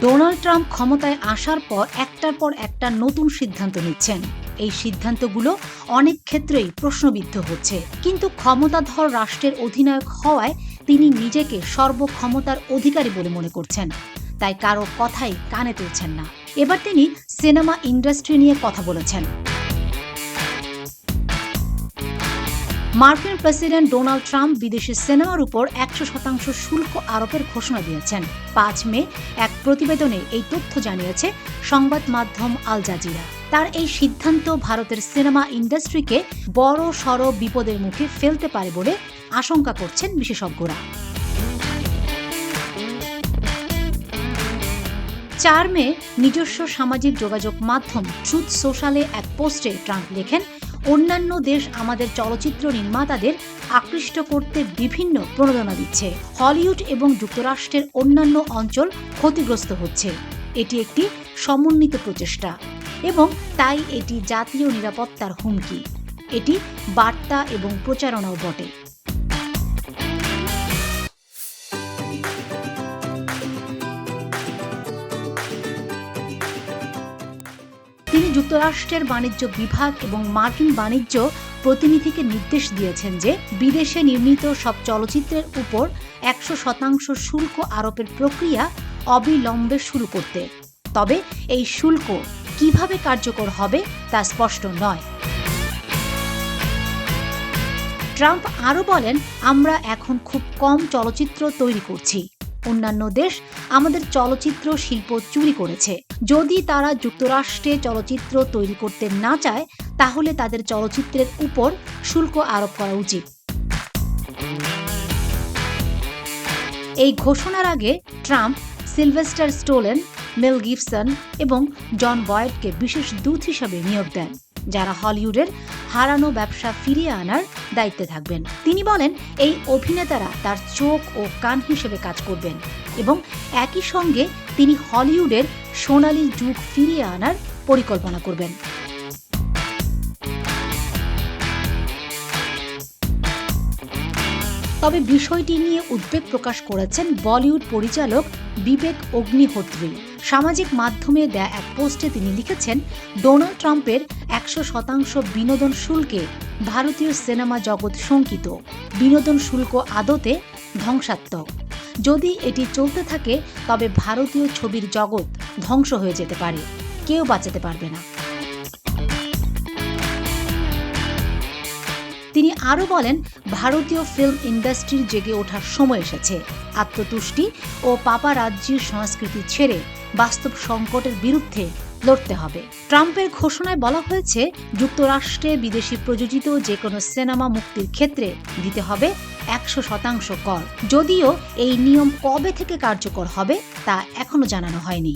Donald Trump ক্ষমতায় আসার পর একটার পর একটা নতুন সিদ্ধান্ত নিচ্ছেন। এই সিদ্ধান্তগুলো অনেক ক্ষেত্রেই প্রশ্নবিদ্ধ হচ্ছে। কিন্তু ক্ষমতাধর রাষ্ট্রের অধিনায়ক হওয়ায় তিনি নিজেকে সর্বক্ষমতার অধিকারী বলে মনে করছেন। তাই কারও কথাই কানে তুলছেন না। এবার তিনি সিনেমা ইন্ডাস্ট্রি নিয়ে কথা বলেছেন। মার্কিন প্রেসিডেন্ট ডোনাল্ড ট্রাম্প বিদেশি সিনেমার উপর একশো শতাংশ শুল্ক আরোপের ঘোষণা দিয়েছেন। পাঁচ মে এক প্রতিবেদনে এই তথ্য জানিয়েছে সংবাদ মাধ্যম আল জাজিরা। তার এই সিদ্ধান্ত ভারতের সিনেমা ইন্ডাস্ট্রিকে বড় সড় বিপদের মুখে ফেলতে পারে বলে আশঙ্কা করছেন বিশেষজ্ঞরা। চার মে নিজস্ব সামাজিক যোগাযোগ মাধ্যম ট্রুথ সোশ্যালে এক পোস্টে ট্রাম্প লেখেন অন্যান্য দেশ আমাদের চলচ্চিত্র নির্মাতাদের আকৃষ্ট করতে বিভিন্ন প্রণোদনা দিচ্ছে। হলিউড এবং যুক্তরাষ্ট্রের অন্যান্য অঞ্চল ক্ষতিগ্রস্ত হচ্ছে। এটি একটি সমন্বিত প্রচেষ্টা এবং তাই এটি জাতীয় নিরাপত্তার হুমকি। এটি বার্তা এবং প্রচারণাও বটে। তিনি যুক্তরাষ্ট্রের বাণিজ্য বিভাগ এবং মার্কিন বাণিজ্য প্রতিনিধিকে নির্দেশ দিয়েছেন যে বিদেশে নির্মিত সব চলচ্চিত্রের উপর একশো শতাংশ শুল্ক আরোপের প্রক্রিয়া অবিলম্বে শুরু করতে। তবে এই শুল্ক কীভাবে কার্যকর হবে তা স্পষ্ট নয়। ট্রাম্প আরও বলেন, আমরা এখন খুব কম চলচ্চিত্র তৈরি করছি। অন্যান্য দেশ আমাদের চলচ্চিত্র শিল্প চুরি করেছে। যদি তারা যুক্তরাষ্ট্রে চলচ্চিত্র তৈরি করতে না চায়, তাহলে তাদের চলচ্চিত্রের উপর শুল্ক আরোপ করা উচিত। এই ঘোষণার আগে Trump, Sylvester Stallone, Mel Gibson এবং জন বয়েডকে বিশেষ দূত হিসাবে নিয়োগ দেন, যারা হলিউডের হারানো ব্যবসা ফিরিয়ে আনার দায়িত্বে থাকবেন। তিনি বলেন, এই অভিনেতারা তার চোখ ও কান হিসেবে কাজ করবেন এবং একই সঙ্গে তিনি হলিউডের সোনালি যুগ ফিরিয়ে আনার পরিকল্পনা করবেন। তবে বিষয়টি নিয়ে উদ্বেগ প্রকাশ করেছেন বলিউড পরিচালক বিবেক অগ্নিহোত্রী। সামাজিক মাধ্যমে দেয়া এক পোস্টে তিনি লিখেছেন, ডোনাল্ড ট্রাম্পের একশো শতাংশ বিনোদন শুল্কে ভারতীয় সিনেমা জগৎ শঙ্কিত। বিনোদন শুল্ক আদতে ধ্বংসাত্মক। যদি এটি চলতে থাকে, তবে ভারতীয় ছবির জগৎ ধ্বংস হয়ে যেতে পারে। কেউ বাঁচাতে পারবে না। তিনি আরও বলেন, ভারতীয় ফিল্ম ইন্ডাস্ট্রির জেগে ওঠার সময় এসেছে। আত্মতুষ্টি ও পাপা রাজ্যের সংস্কৃতি ছেড়ে বাস্তব সংকটের বিরুদ্ধে লড়তে হবে। ট্রাম্পের ঘোষণায় বলা হয়েছে, যুক্তরাষ্ট্রে বিদেশি প্রযোজিত যে কোনো সিনেমা মুক্তির ক্ষেত্রে দিতে হবে একশো শতাংশ কর। যদিও এই নিয়ম কবে থেকে কার্যকর হবে তা এখনও জানানো হয়নি।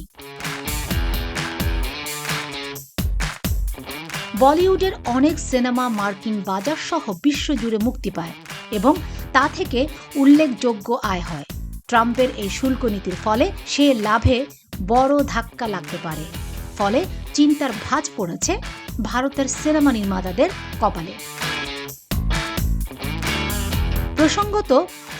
বলিউডের অনেক সিনেমা মার্কিন বাজার সহ বিশ্বজুড়ে মুক্তি পায় এবং তা থেকে উল্লেখযোগ্য আয় হয়। ট্রাম্পের এই শুল্ক নীতির ফলে সে লাভে বড় ধাক্কা লাগতে পারে। ফলে চিন্তার ভাঁজ পড়েছে ভারতের সিনেমা নির্মাতাদের কপালে। প্রসঙ্গত,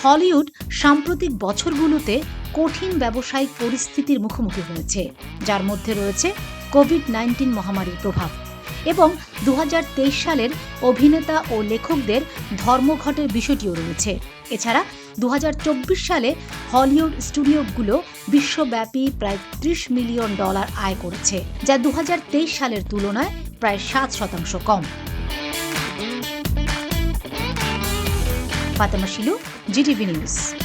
হলিউড সাম্প্রতিক বছরগুলোতে কঠিন ব্যবসায়িক পরিস্থিতির মুখোমুখি হয়েছে, যার মধ্যে রয়েছে কোভিড নাইন্টিন মহামারীর প্রভাব। এবং দু হাজার তেইশ সালের অভিনেতা ও লেখকদের ধর্মঘটের বিষয়টিও রয়েছে। এছাড়া দু হাজার চব্বিশ সালে হলিউড স্টুডিওগুলো বিশ্বব্যাপী প্রায় ত্রিশ মিলিয়ন ডলার আয় করেছে, যা দু হাজার তেইশ সালের তুলনায় প্রায় সাত শতাংশ কম। Fatema Shilu, GTV news.